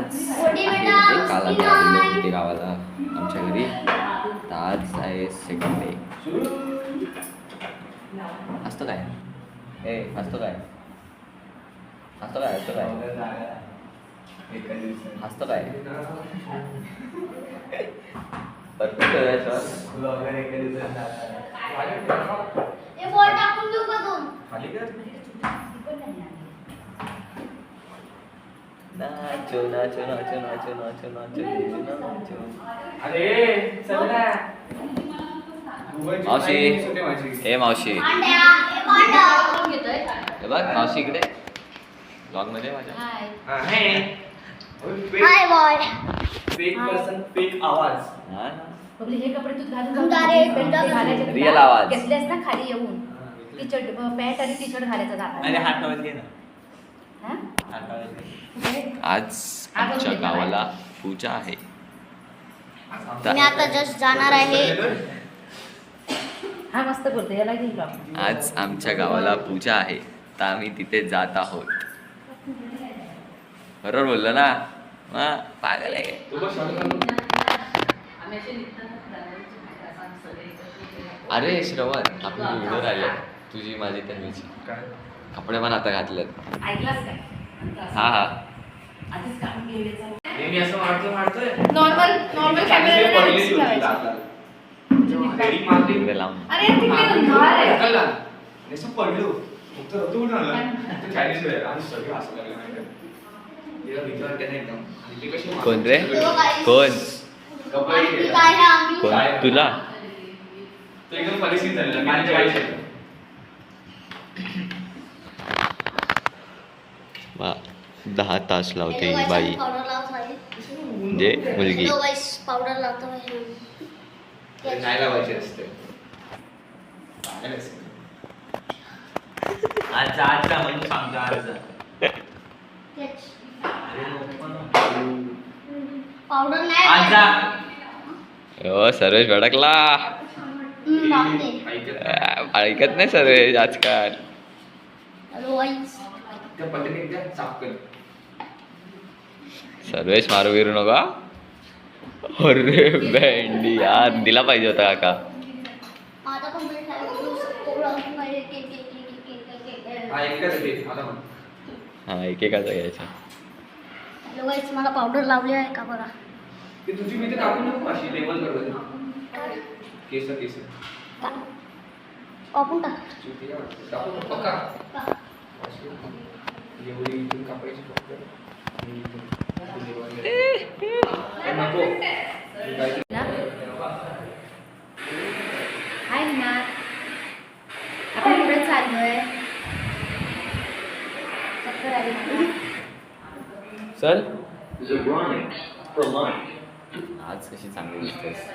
आज म्हणजे काल आम्ही आलेलो. होते गावाला आमच्या घरी. तर आज आहे सेकंड डे असतं काय? ए असतं काय? असतं काय? असतं काय? असतं काय? परफेक्ट आहे हे दोन नाचो नाचो नाचो नाचो नाचो नाचो नाचो अरे चल ना. मावशी. ए मावशी. हे हे बघ मावशी इकडे. ब्लॉगमध्ये माझ्या. Hi bye fake person fake आवाज. हा? हे कपडे तू घालून तुमचा जाऊ रे, नको. बेटा. ते घालायचे तुला. Real आवाज. घेतलेस ना खाली येऊन? टी शर्ट पॅन्ट आणि टी शर्ट घालायचं अरे जाता हात टॉवेल घे ना. हा? आज आमच्या गावाला पूजा आहे. मी आता जस्ट जाणार आहे. हा मस्त बोलतो याला घेऊन जाऊ. आज आमच्या गावाला पूजा आहे तर आम्ही तिथे जात आहोत. बरोबर बोललो ना? हा पागल आहे. अरे श्रवण आपण व्हिडिओ राहिले. तुझी माझी तन्वीची कपडे पण आता घातलेत. ऐकलास काय? हा हा. मी असं मारतोय मारतोय नॉर्मल नॉर्मल कॅमेरा पडलेली होती लाल रेडी मारली. इकडे लावून अरे तिकडे अंधार आहे. ढकलला. आणि असं पडलो. फक्त रतू कुठं आला ते चायनीज वेळ. आणि सगळे हसायला लागले माहिती आहे. तिला भीती वाटते ना एकदम. आणि ते कसे कोण रे? दोघं कोण? कोण? तुला? तो एकदम परिस्थिती झालेला. माझ्या वा दहा तास लावते ही बाई. म्हणजे मुलगी Hello guys, powder लावतो आहे. ते नाही लावायचे असते चांगलं असते. आज जा आज जा म्हणून सांगतो आज जा तेच. अरे नको ना. Powder नाही आज जा हो सर्वेश भडकला ऐकत नाही सर्वेश आजकाल त्या पत्नीने द्या चापकन सर्वेश मारू विरू नका अरे भेंडी यार दिला पाहिजे होता काका. हा एकच आहे ते. आता म्हण. हा एकेकाचा घ्यायचा मला पावडर लावली आहे का बघा ते तुझी मी ते टाकून नको अशी लेबल करत केस केस कापून टाक. पक्का. एवढी इथून कापायची फक्त? हाय ना आपण पुढे चाललोय. चक्कर आली. चल. आज कशी चांगली दिसतेस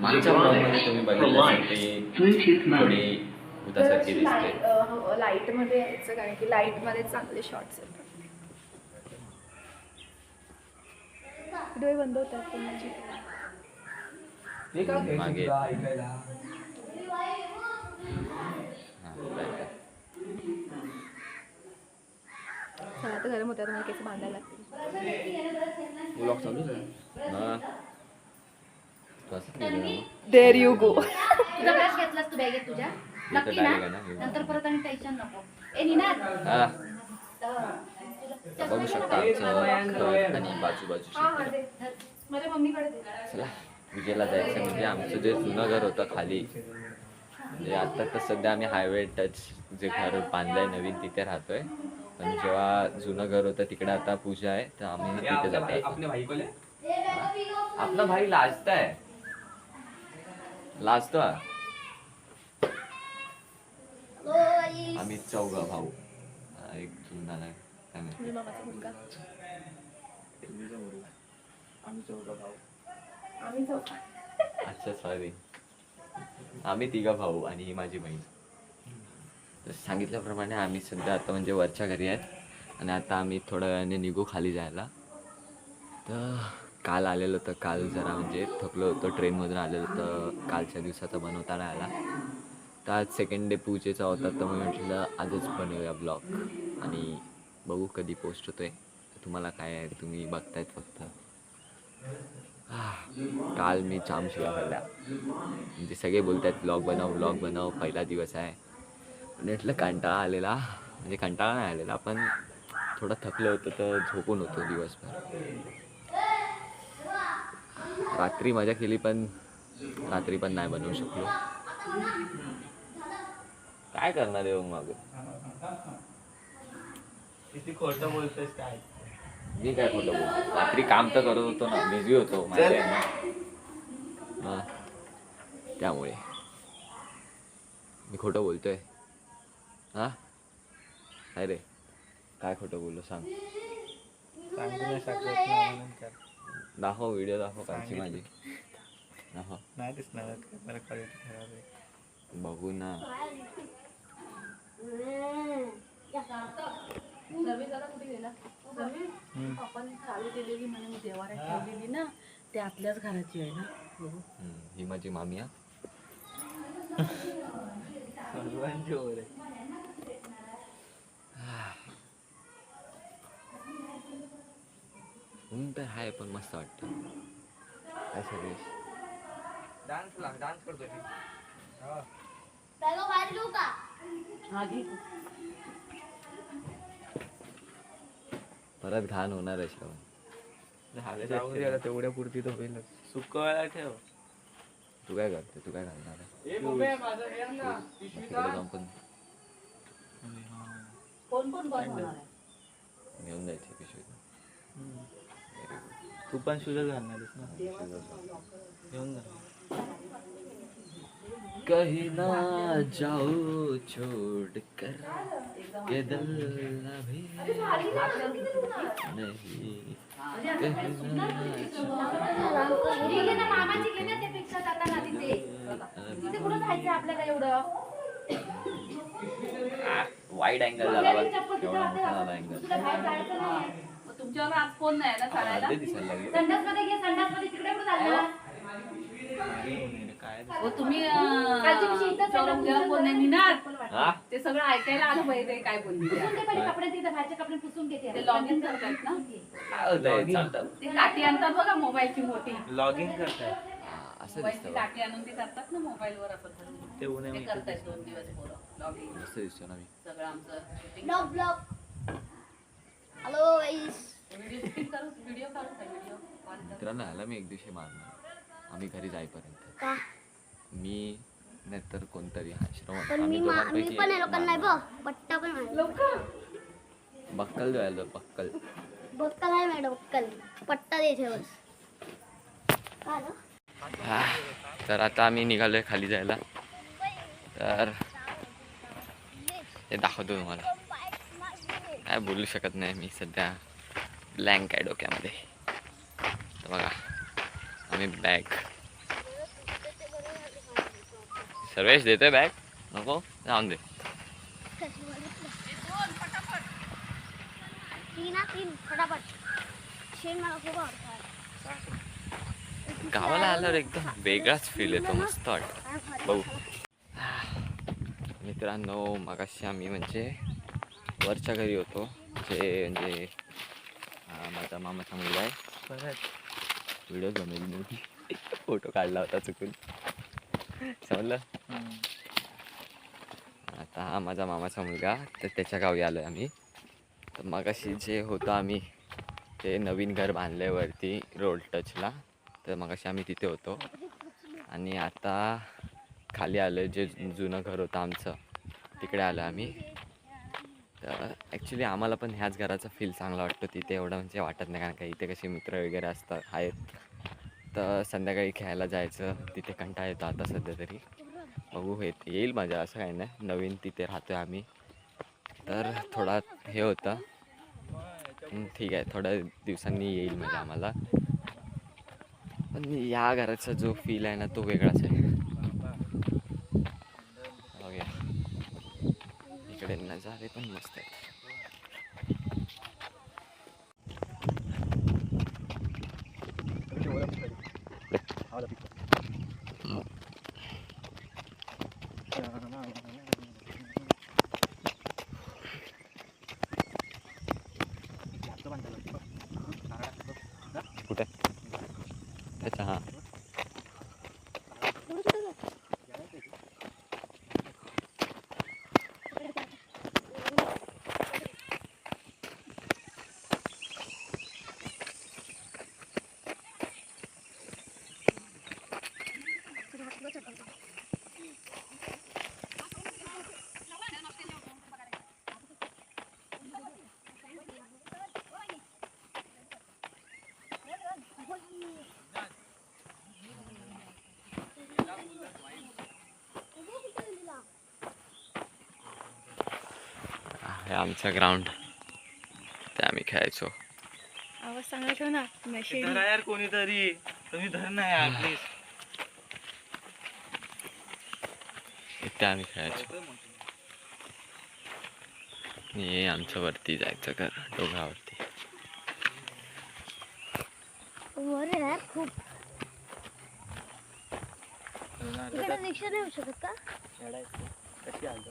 मागच्या ब्लॉगमध्ये तुम्ही बघितलं की थोडी भूतासारखी दिसते लाइटमध्ये यायचं कारण की लाइटमध्ये चांगले शॉर्ट्स येतात डोळे बंद होतात पण माझे हे मागे. हा. चला आता गरम होत्या तुम्हाला केस बांधायला लागतील ब्लॉग चालू आहे हा. तू असंच केलं ना? देर यू गो तुझा ब्रश घेतलास तू बॅगेत तुझ्या नक्की ना? direct आहे ना. नंतर परत आणि टेन्शन नको. ए निनाद. हा, तर बघू शकता आमचं घर आणि बाजूबाजूची. चला जायचं म्हणजे आमचं जे जुनं घर होतं खाली. म्हणजे आता तर सध्या आम्ही हायवे टच जे घर बांधलंय नवीन तिथे राहतोय. पण जेव्हा जुनं घर होतं तिकडे आता पूजा आहे तर आम्ही तिथे जातोय आपले भाई कोले आपला भाई लाजताय. लाजतो आम्ही चौघा भाऊ. एक जुना नाही काय माहिती. म्हणजे मामाचा मुलगा. आम्ही जाऊ अच्छा सॉरी आम्ही तिघा भाऊ आणि ही माझी बहीण. तर सांगितल्याप्रमाणे आम्ही सध्या आता म्हणजे वरच्या घरी आहेत. आणि आता आम्ही थोड्या वेळाने निघू खाली जायला. तर काल आलेलो तर काल जरा म्हणजे थकलो होतो ट्रेनमधून आलेलो तर कालच्या दिवसाचा बनवता नाही आला. तर आज सेकंड डे पूजेचा होता तर मी म्हटलं आजच बनवूया ब्लॉग आणि बघू कधी पोस्ट होतोय. तुम्हाला काय आहे तुम्ही बघतायत फक्त. काल मी जाम शिवा खाल्ल्या म्हणजे सगळे बोलत आहेत ब्लॉग बनव ब्लॉग बनव पहिला दिवस आहे. म्हटलं कंटाळा आलेला. म्हणजे कंटाळा नाही आलेला पण थोडं थकलं होतं तर झोपून होतो दिवसभर. रात्री मजा केली पण रात्री पण नाही बनवू शकलो. काय करणार आहे मग? किती खोटं बोलतोयस काय? मी काय खोटं बोलतो? रात्री काम तर करत होतो ना बिझी होतो माहिती आहे ना हा. त्यामुळे. मी खोटं बोलतोय. हा? काय रे. काय खोटं बोललो सांग. सांगू नाही शकत ना म्हणून तर. दाखव व्हिडिओ दाखव कालची माझी. दाखव. नाही दिसणार. आता, मला क्वालिटी खराब आहे. बघू ना. ठेवलेली ना ते आपल्याच घराची आहे ना. बघू हम्म, ही माझी मामी हा. ऊन तर आहे पण मस्त वाटतं. काय सगळेश? डान्स डान्स करतोय हा परत घाण होणार आहे श्रवण. तेवढ्या पुरती तर होईलच सुकवायला ठेव. तू काय करते? तू काय घालणार घेऊन जायची पिशवी तू पण शुद्ध घालणार घेऊन जा कहीं ना जाओ छोड़ कर। के दिल अभी नहीं कहीं ना वाईड अँगल झाला एवढा मोठा झाला अँगल तुमच्यावर आज फोन नाही ना चालायला? अर्धे दिसायला लागले. संडासमध्ये घे संडासमध्ये तिकडे कुठे चालला? हो तुम्ही हा? ते सगळं ऐकायला आलं पाहिजे काय बोलली ते. करतात ना? ते काठी आणतात बघा मोबाईलची मोठी. हा, असं मोबाईलची. काठी आणून ते करतात ना मोबाईल वर आपण ते उन्हे ते मी करतायत दोन दिवस पोरं लॉग इन मस्त दिसतो ना मी. सगळं आमचं shooting. Blog blog hello guys video shooting करू व्हिडिओ काढू का व्हिडिओ कॉल करू. मित्रांनो ह्याला मी एक दिवशी मारणार. आम्ही घरी जाईपर्यंत. का? मी नाहीतर कोणतरी हा श्रवण. पण मी आम्ही मा- मी दोघांपैकी पण आहे लोकांना मारणार. बघ पट्टा पण आहे. बक्कल द्यायला बक्कल. बक्कल आहे मॅडम बक्कल. पट्टा द्यायचे बस का रे? हा, तर आता आम्ही निघालोय खाली जायला. तर हे दाखवतो तुम्हाला. काय बोलू शकत नाही मी सध्या. ब्लँक आहे डोक्यामध्ये. तर बघा आम्ही बॅग सर्वेश देतोय बॅग. नको? जाऊन दे. गावाला आल्यावर एकदम वेगळाच फील येतो मस्त वाटतं. बघू. मित्रांनो मगाशी आम्ही म्हणजे वरच्या घरी होतो जे म्हणजे माझा मामाचा मुलगा आहे. परत व्हिडिओ बनवली फोटो काढला होता चुकून. समजलं? आता हा माझा मामाचा मुलगा तर त्याच्या गावी आलो आहे आम्ही. तर मगाशी जे होतं आम्ही ते नवीन घर बांधलं वरती रोड टचला तर मगाशी आम्ही तिथे होतो. आणि आता खाली आलो जे जुनं घर होतं आमचं तिकडे आलो आम्ही. तर ॲक्च्युली आम्हाला पण ह्याच घराचा फील चांगला वाटतो. तिथे एवढं म्हणजे वाटत नाही कारण का इथे कसे मित्र वगैरे असतात आहेत. तर संध्याकाळी खेळायला जायचं. तिथे कंटाळा येतो आता सध्या तरी. बघू येत येईल माझ्या असं काही नाही. नवीन तिथे राहतो आम्ही. तर थोडा हे होतं. ठीक आहे. थोड्या दिवसांनी येईल म्हणजे आम्हाला. पण या घराचा जो फील आहे ना तो वेगळाच आहे. इकडे नजारे पण मस्त आहेत. على تيك हे आमचं ग्राउंड ते आम्ही खेळायचो. आवाज चांगला ठेव ना. धरा यार कोणीतरी. तुम्ही धर ना यार प्लीज इथे आम्ही खेळायचो. हे आमचं वरती जायचं घर डोंगरावरती. वर यार खूप. इकडे रिक्षा नाही येऊ शकत का? कशी आलो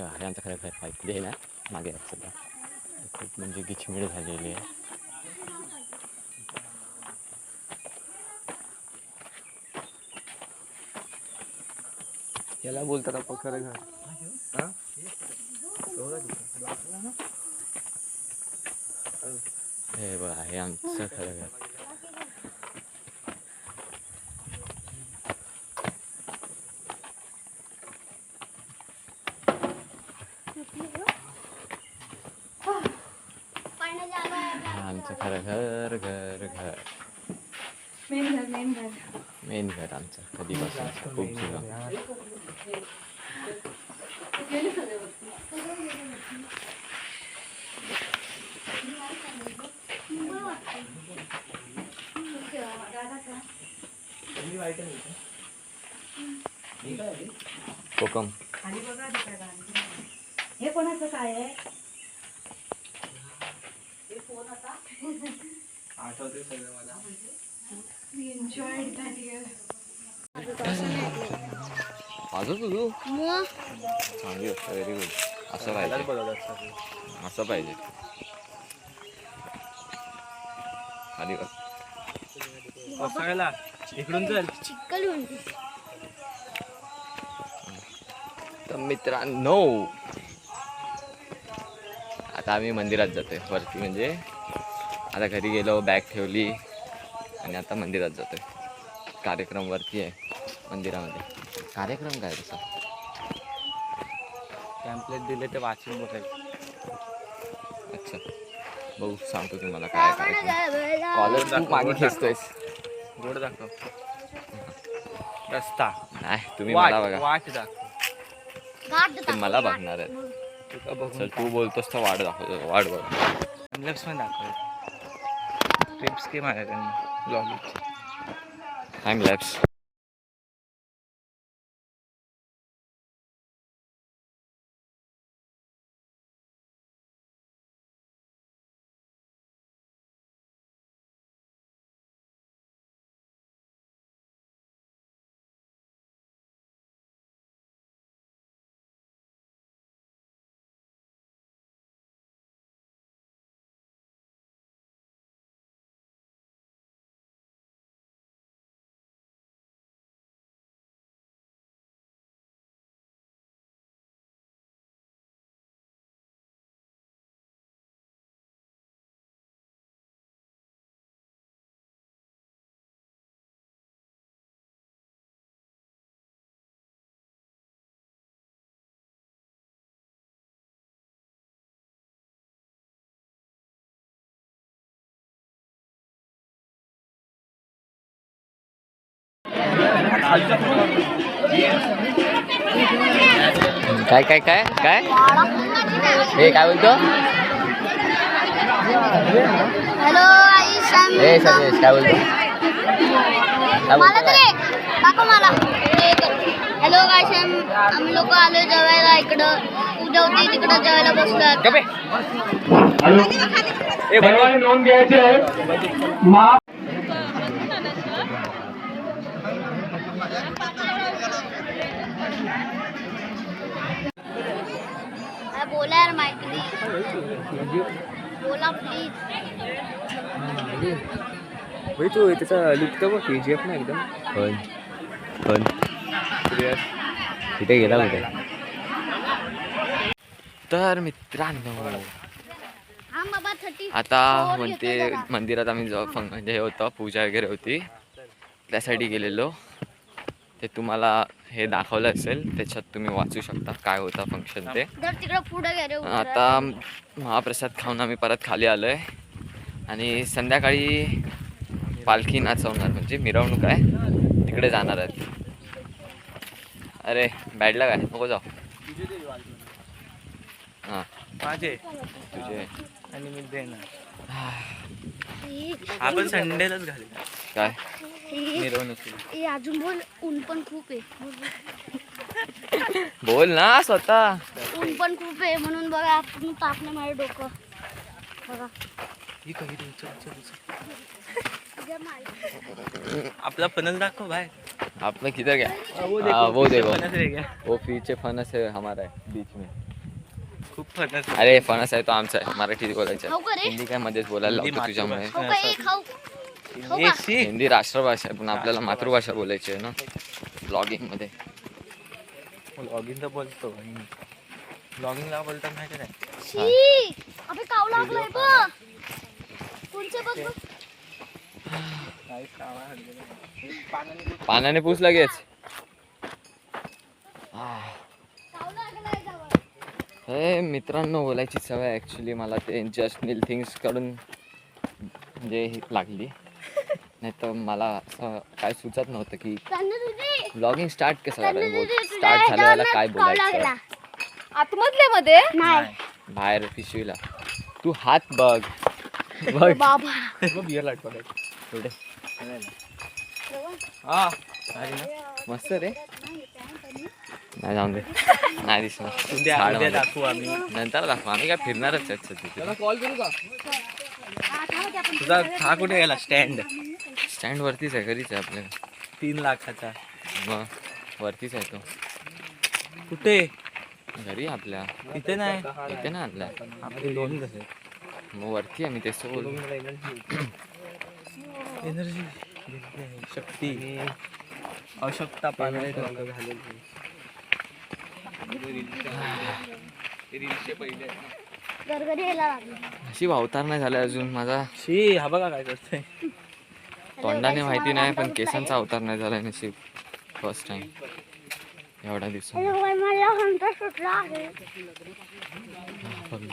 हे हे आमचं खरं इकडे आहे ना मागे सध्या खूप म्हणजे गिचमिड झालेली आहे. याला बोलतात आपण खरं घर हे? बघा हे आमचं खरं घर पाण्याची आवाज हे आमचं खरं घर घर घर मेन घर मेन घर मेन घर आमचं कधीपासून खूप जुनं. कोकम. हे कोणाचं काय आहे? आठवते सगळं मला. वाजव तू मग चांगली गोष्ट व्हेरी गुड असं पाहिजे. असं पाहिजे. खाली. पावसाळ्याला इकडून चल. चिक्कल म्हणते तर मित्रांनो आता आम्ही मंदिरात जातोय. वरती म्हणजे आता घरी गेलो बॅग ठेवली. आणि आता मंदिरात जातोय. कार्यक्रम वरती आहे मंदिरामध्ये. कार्यक्रम काय तसा? पॅम्पलेट दिले ते वाचून बोलायचं अच्छा. बघू सांगतो तुम्हाला काय खूप मागे खेचतोयस. गोड दाखव. रस्ता. नाही तुम्ही वाट मला बघा. वाट दाखव. ते मला बघणार आहेत. तुका बघून चल तू बोलतोस तर वाट दाखवतो वाट बघ. पण दाखव. ट्रिप्स के माझ्याकडनं ब्लॉगिंग टाइम लॅप्स काय काय काय काय? हे काय बोलतो? हॅलो हे सर्वेश काय बोलतो? हॅलो काय आम्ही लोक आलो जेवायला इकडं. उद्या होती तिकडं जेवायला बसलो सर्वांनी नोंद घ्यायची आहे. बोला यार माईकनी बोला प्लीज तो त्याचा लुक तर बघ के जी एफ ना एकदम. कोण कोण कुठे गेला कुठे? तर मित्रांनो हा आता म्हणते मंदिरात आम्ही फंक म्हणजे हे होतं पूजा वगैरे होती. त्यासाठी गेलेलो. ते तुम्हाला हे दाखवलं असेल त्याच्यात तुम्ही वाचू शकता काय होतं फंक्शन ते. आता महाप्रसाद खाऊन आम्ही परत खाली आलो आहे आणि संध्याकाळी पालखी नाचवणार म्हणजे मिरवणूक आहे. तिकडे जाणार आहेत. अरे बॅडला काय? नको जाऊ. हां. माझे. तुझे. आणि मी देणार. आपण संडेलाच घालेल काय? अजून बोल ऊन पण खूप आहे. बोल ना स्वतः. ऊन पण खूप आहे म्हणून बघा आपण तापणे माझे डोकं. बघा. आपला फणस दाखव भाई आपने किधर गया हाँ, वो देखो. वो पीछे फणस है हमारा है बीच में. खूप फणस आहे. अरे फणस आहे तो आमचा आहे मराठीत बोलायचं? हिंदी काय मध्येच बोलायला हिंदी लावतो तुझ्यामुळे. हे. हिंदी राष्ट्रभाषा आहे पण आपल्याला मातृभाषा बोलायची आहे ना. ब्लॉगिंगमध्ये तर बोलतो. माहिती नाही शी अबे काव लागलाय बघ. कोणचे बघ बघ. पाण्याने पूस लगेच. हे. मित्रांनो बोलायची सवय ऍक्च्युली मला ते जस्ट नील थिंग्सकडून म्हणजे ही लागली. नाही तर मला असं काय सुचत नव्हतं की ब्लॉगिंग स्टार्ट कसं करायचं? तुला स्टार्ट झालं ह्याच्यावर काय बोलायचं. आतमधल्या मध्ये नाही. बाहेर पिशवीला. तू हात बघ. बघ. बाबा. बियर लाट पुढे हा. मस्त रे. नाही जाऊन दे. नाही दिसणार. दाखवू आम्ही. नंतर दाखव. आम्ही काय फिरणारच आहेत सध्या तुझा हा कुठे गेला? स्टँड स्टँड वरतीच आहे घरीच आहे आपल्या तीन लाखाचा. मग वरतीच आहे तो. कुठे? घरी आपल्या. इथे नाही? इथे ना आणलाय आपले दोन कसे मग वरती आहे मी तेच तर बोलतो एनर्जी शक्ती आवश्यकता पाणी घरघरी यायला लागलं. अशी वावतार नाही झालाय अजून माझा. शी हा बघा काय करतोय. तोंडाने माहिती नाही पण केसांचा अवतार नाही झालाय नशीब. फर्स्ट टाइम एवढ्या दिवसात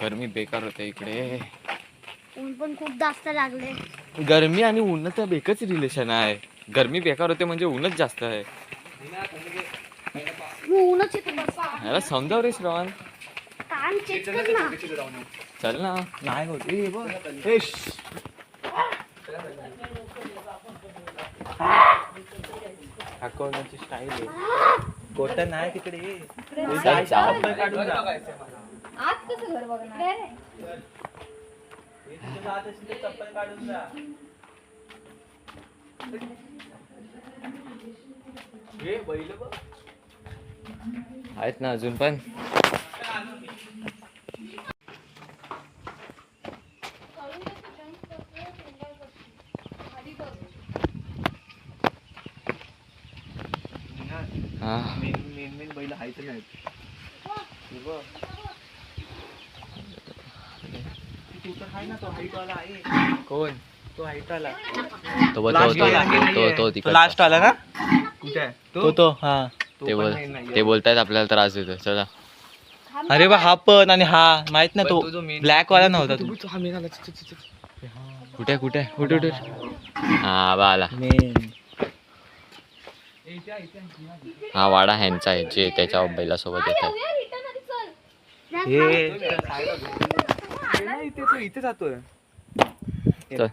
गरमी बेकार होते इकडे. ऊन पण खूप जास्त लागले. गरमी आणि उन्हाचं एकच रिलेशन आहे. गरमी बेकार होते म्हणजे ऊनच जास्त आहे. याला समजाव रे श्रवण. चल ना. नाही होत. हाकवण्याची स्टाईल आहे. गोटा नाही तिकडे. चल, जाऊ. चप्पल काढून जा. आत कसं घर बघणार? तुझं जात असेल तर चप्पल काढून जा. आहेत ना अजून पण हा मेन मेन मेन बैल हायच नाहीत हे बघ. तू तर आहे ना तो हाईट वाला आहे कोण? तो हाईट वाला तो तो. तो तो तो तिकडचा. लास्ट आला ना? कुठे आहे? तो? तो हा. ते बोल ते बोलतायत आपल्याला त्रास देतो चला. अरे बा हा पण आणि हा. माहीत ना तो ब्लॅक वाला नव्हता तू कुठे कुठे? कुठे कुठे हा बा आला. मेन हा वाडा ह्यांचा आहे जे त्याच्या बैलासोबत येत आहे हे नाही इथे तो इथे जातोय. चल.